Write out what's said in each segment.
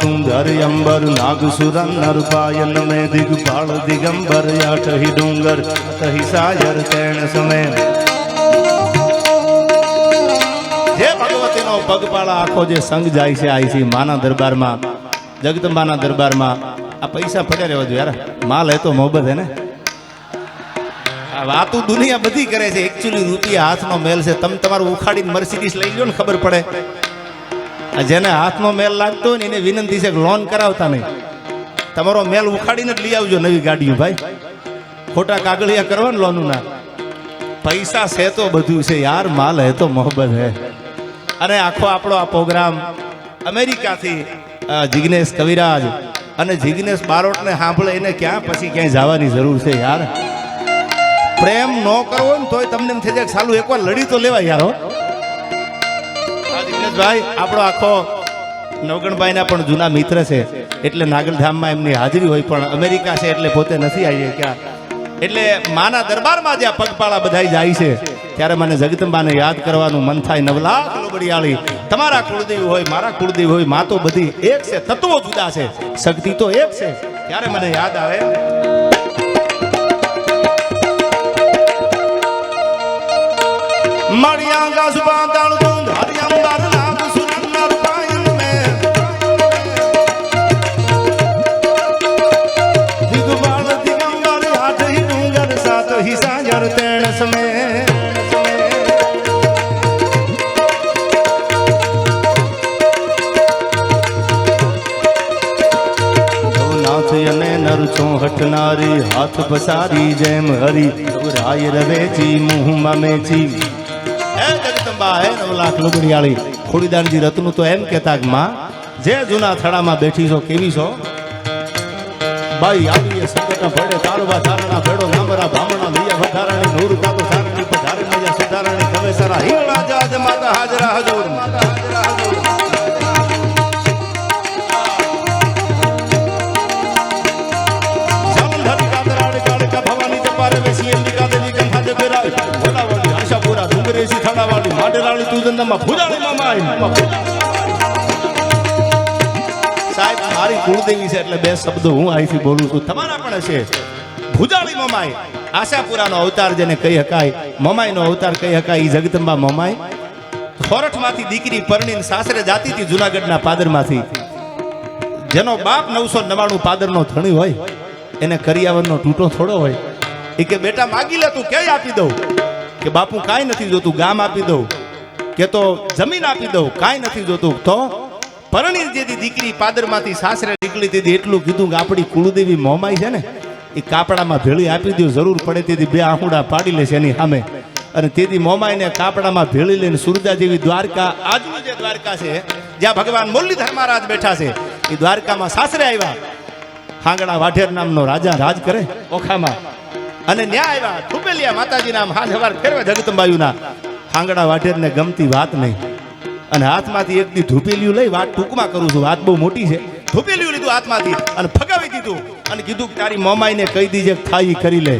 ધર અંબર નાગસુરન નરપાયન મેં દિગપાળ દિગંબર આઠહી ડુંગર તહી સાયર સમય જે ભગવતીનો પગપાળા આખો જે સંઘ જાય છે આઈ છે માના દરબારમાં જગદંબાના દરબારમાં આ પૈસા પડ્યા રહેવા જોઈએ યાર માલ એ તો મોહબત હે ને આ વાતું દુનિયા બધી કરે છે એકચ્યુઅલી રૂપિયા હાથનો મેલ છે તમે તમારું ઉખાડીને મર્સિડીસ લઈ લો ને ખબર પડે જેને હાથનો મેલ લાગતો હોય ને એને વિનંતી છે કે લોન કરાવતા નહીં. તમારો મેલ ઉખાડીને જ લઈ આવજો નવી ગાડીઓ, ભાઈ. ખોટા કાગળિયા કરવા ને લોનું ના પૈસા છે તો બધું છે યાર, માલ હે તો મોહબ્બત હે. અને આખો આપણો આ પ્રોગ્રામ અમેરિકાથી જિગ્નેશ કવિરાજ અને જિગ્નેશ બારોટને સાંભળે એને ક્યાં પછી ક્યાંય જવાની જરૂર છે યાર? પ્રેમ ન કરવો ને તોય તમને એમ થઈ જાય સાલું એકવાર લડી તો લેવાય યાર જિગ્નેશભાઈ આપણો આખો નવગણભાઈના પણ જૂના મિત્ર છે. એટલે નાગલધામમાં એમની હાજરી હોય પણ અમેરિકા છે એટલે પોતે નથી આવી ક્યાં. એટલે માના દરબારમાં જ્યાં પગપાળા બધા જાય છે. ત્યારે મને જગદંબાને યાદ કરવાનું મન થાય નવલા લોબડિયાળી તમારા કુળદેવ હોય, મારા કુળદેવ હોય, માં તો બધી એક છે, તત્વો જુદા છે. શક્તિ તો એક છે. ત્યારે મને યાદ આવે. મળ્યા ગાસ બાંધાળ હિસાજર તેણ સમે નાથ અને નર હટનારી હાથ પસારી, જેમ હરી. રાય રવેચી, મુહમાં મેચી. હે જગદંબા, હે નવલાખ લુગડિયાળી. ખોડીદાનજી રત્નું તો એમ કહેતા માં, જે જૂના થડામાં બેઠી છો, કેવી છો? બાઈ આવી એ ભેડે તારવા તારણા ભેડો નામરા ભામણા લિયા વધારાણી નૂર, કાતો સારણી પધારણ મજા સુધારણી તમે સારા. હિંગળા જાજ માતા હાજરા હજુર. માતા હાજરા હજુર જામધારી કાતરાડ કુળદેવી છે એટલે બે શબ્દો હું અહીંથી બોલું છું. તમારા પણ છે ભૂજાળી મમાઈ. આશાપુરાનો અવતાર જેને કહી હકાય મમાઈનો અવતાર કહી હકાય ઈ જગદંબા મમાઈ. ખોરઠમાંથી દીકરી પરણીને સાસરે જાતી હતી જુનાગઢના પાદરમાંથી. જેનો બાપ નવસો નવાણું પાદરનો ધણી હોય. એને કરિયાવરનો તૂટો થોડો હોય. એ કે, બેટા, માગી લે તું ક્યાંય આપી દઉં? કે, બાપુ, કાંઈ નથી જોતું, ગામ આપી દઉં. કે, તો જમીન આપી દઉં. કાંઈ નથી જોતું. તો પરણી જેથી દીકરી પાદરમાંથી સાસરે નીકળી તેથી એટલું કીધું કે આપણી કુળદેવી મોમાઈ છે ને, એ કાપડામાં ભેળી આપી દો જરૂર પડે તેથી બે આહુડા પાડી લેશે એની સામે. અને તેથી મોમાઈને કાપડામાં ભેળી લઈને સુરજા જેવી દ્વારકા, આજનું જે દ્વારકા છે, જ્યાં ભગવાન મુરલીધર મહારાજ બેઠા છે, એ દ્વારકામાં સાસરે આવ્યા. હાંગડા વાઢેર નામનો રાજા રાજ કરે ઓખામાં. અને ન્યા આવ્યા થુપેલિયા માતાજી નામ હાથ હવાર ફેરવે જગતંબાયુના હાંગડા વાઢેરને ગમતી વાત નહીં. અને હાથમાંથી એક દી ધૂપેલિયું લઈ વાત ટૂંકમાં કરું છું. વાત બહુ મોટી છે. ધૂપેલિયું લીધું હાથમાંથી અને ફગાવી દીધું. અને કીધું તારી મોમાઈને કહી દીજે કે થાય ઈ કરી લે.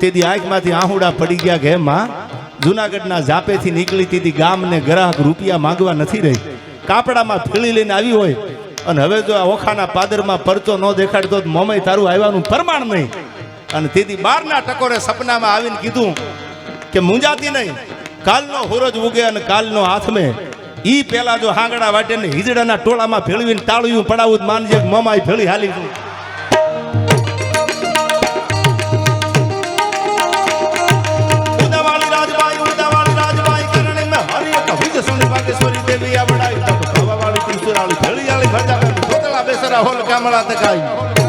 તેથી આંખમાંથી આહુડા પડી ગયા કે માં જુનાગઢના જાપેથી નીકળી તીધી ગામને ગ્રાહક રૂપિયા માંગવા નથી રહી. કાપડામાં ફીળી લઈને આવી હોય. અને હવે જો આ ઓખાના પાદરમાં પરચો ન દેખાડતો મમાઈ મોમાઈ તારું આવ્યાનું પ્રમાણ નહીં. અને તેથી બારના ટકોરે સપનામાં આવીને કીધું કે, મુંજાતી નહીં. કાલનો હુરજ ઉગે અને કાલનો હાથ મેં ઈ પેલા જો હાંગડા વાટે ને હિજડાના ટોળામાં ભેળવીને તાળું પડાવું માનજે મમાઈ ભેળી હાલી છું. ભેળી ભેળીવાળી ભજા તોતલા બેસરા હોલ કામળા તકાઈ.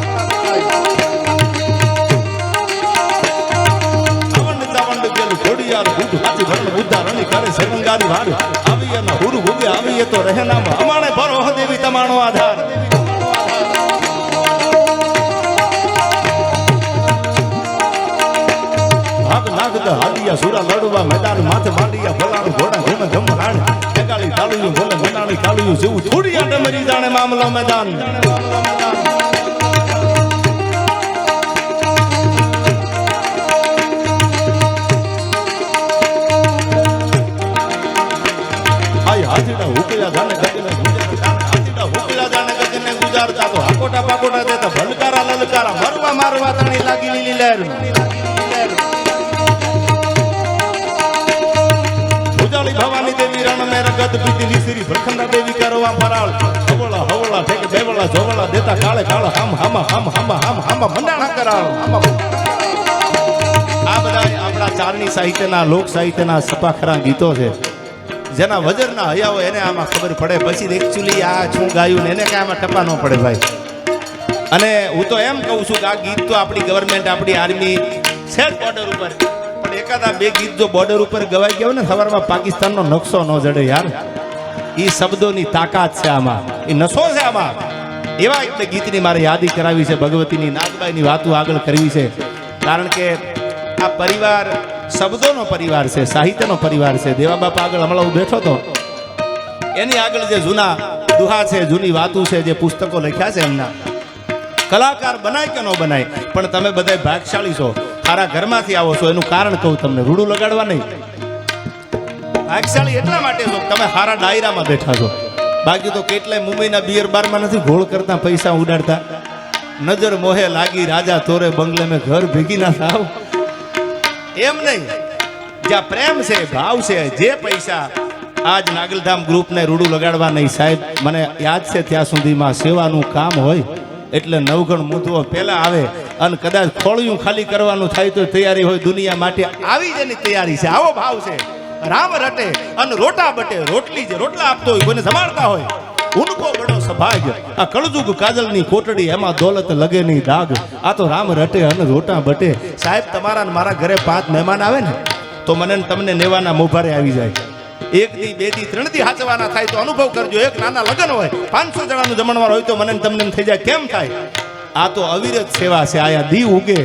બુધ હાથી ભરણ બુદ્ધા રણી કરે સગંગારી ભાર આવીએ એના હુરુ ભોગે, આવીએ તો રહે નામ. અમાણે ભરો દેવી તમારો આધાર. ભાગ નાગદ હાલિયા સુરા લડવા, મેદાન માથે માંડિયા, ભલાણું, ઘોડા ઘૂમ ઘમ હાણ એગાળી ઢાળુયું, ભલે મનાળી કાળુયું જેવું થોડી આટે મરી જાણે મામલો મેદાન. હાય કરાળ. આ બધા આપણા ચારણી સાહિત્યના, લોક સાહિત્યના સપાખરા ગીતો છે. જેના વજરના હયા હોય એને આમાં ખબર પડે. પછી એકચ્યુઅલી આ શું ગાયું ને એને કાંઈ આમાં ટપા ન પડે ભાઈ. અને હું તો એમ કહું છું કે આ ગીત તો આપણી ગવર્મેન્ટ આપણી આર્મી છે બોર્ડર ઉપર. પણ એકાદા બે ગીત જો બોર્ડર ઉપર ગવાઈ ગયો ને, સવારમાં પાકિસ્તાનનો નકશો ન જડે યાર. એ શબ્દોની તાકાત છે આમાં. એ નશો છે આમાં. એવા એટલે ગીતની મારે યાદી કરાવી છે ભગવતીની, નાગબાઈની વાતો આગળ કરવી છે. કારણ કે આ પરિવાર શબ્દોનો પરિવાર છે, સાહિત્યનો પરિવાર છે. દેવા બાપા આગળ હમણાં હું બેઠો હતો એની આગળ જે જૂના દુહા છે, જૂની વાતો છે, જે પુસ્તકો લખ્યા છે એમના કલાકાર બનાય કે ન બનાય, પણ તમે બધા ભાગશાળી છો. સારા ઘરમાંથી આવો છો, એનું કારણ કહું તમને, રૂડું લગાડવા નહીં. ભાગશાળી એટલા માટે છો તમે સારા ડાયરામાં બેઠા છો. બાકી તો કેટલાય મુંબઈના બિયર બારમાં નથી ઘોળ કરતા, પૈસા ઉડાડતા. નજર મોહે લાગી, રાજા તોરે બંગલે મેં ઘર ભેગી ના થાવ. એમ નહીં. જ્યાં પ્રેમ છે, ભાવ છે, જે પૈસા, આજ નાગલધામ ગ્રુપને રૂડું લગાડવા નહીં સાહેબ. મને યાદ છે ત્યાં સુધીમાં સેવાનું કામ હોય. એટલે નવગણ મૂંધવો પહેલા આવે અને કદાચ ખોળિયું ખાલી કરવાનું થાય તો તૈયારી હોય દુનિયા માટે. આવી જ એની તૈયારી છે. આવો ભાવ છે. રામ રટે અને રોટા બટે. રોટલી જે રોટલા આપતો હોય કોઈને સંભાળતા હોય, ઉનકો બડો સભાગ આ કળજુગ કાજલની કોટડી એમાં દોલત લગે નહીં દાગ આ તો રામ રટે અને રોટા બટે. સાહેબ, તમારા મારા ઘરે પાંચ મહેમાન આવે ને, તો મને તમને નેવાના મોભારે આવી જાય. એક દી બે દી ત્રણ દી હાચવાના થાય તો અનુભવ કરજો. એક નાના લગ્ન હોય, પાંચસો જણાનું જમણવાર હોય તો મને તમને થઈ જાય. કેમ થાય? આ તો અવિરત સેવા છે. આયા દી ઉગે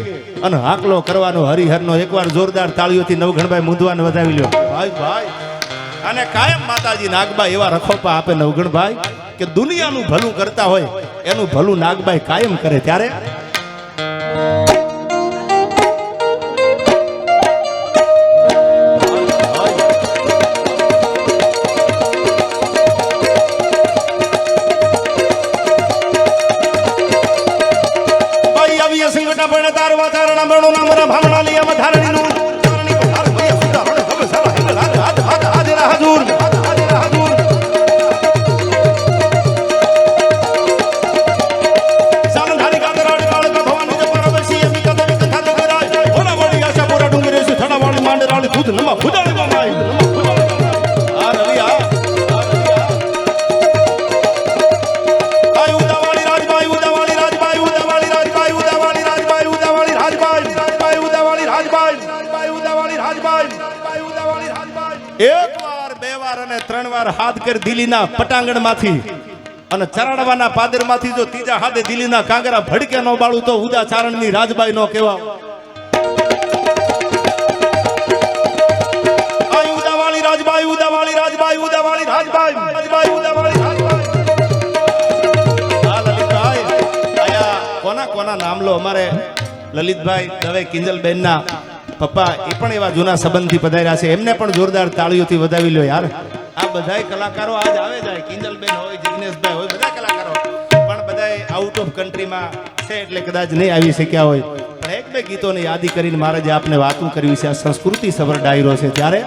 અને હાકલો કરવાનો હરિહરનો એકવાર જોરદાર તાળીઓથી નવઘણભાઈ મુંદવાને વધાવી લ્યો. ભાઈ ભાઈ અને કાયમ માતાજી નાગબાઈ એવા રખોપા આપે નવગણભાઈ કે દુનિયાનું ભલું કરતા હોય, એનું ભલું નાગબાઈ કાયમ કરે. ત્યારે એક વાર, બે વાર અને ત્રણ વાર હાથ કરી દિલ્હીના પટાંગણમાંથી અને ચરાડવાના પાદરમાંથી જો ત્રીજા હાથે દિલ્હીના કાંગરા ભડકે નો બાળું તો ઉદા ચારણની રાજબાઈ નો કેવા ઉદાવાળી રાજબાઈ ઉદાવાળી રાજબાઈ ઉદાવાળી રાજબાઈ રાજબાઈ, ઉદાવાળી કોના કોના નામ લો અમારે? લલિતભાઈ દવે કિંજલબેનના. પપ્પા એ પણ એવા જૂના સંબંધથી પધાર્યા છે. એમને પણ જોરદાર તાળીઓથી વધાવી લો યાર. આ બધાય કલાકારો આજ આવે જાય. કિંજલબેન હોય, જિગ્નેશભાઈ હોય, બધા કલાકારો. પણ બધાય આઉટ ઓફ કન્ટ્રીમાં છે એટલે કદાચ નહીં આવી શક્યા હોય. પણ એક બે ગીતોની યાદી કરીને મારે જે આપને વાતું કરવી છે, આ સંસ્કૃતિ સભર ડાયરો છે. ત્યારે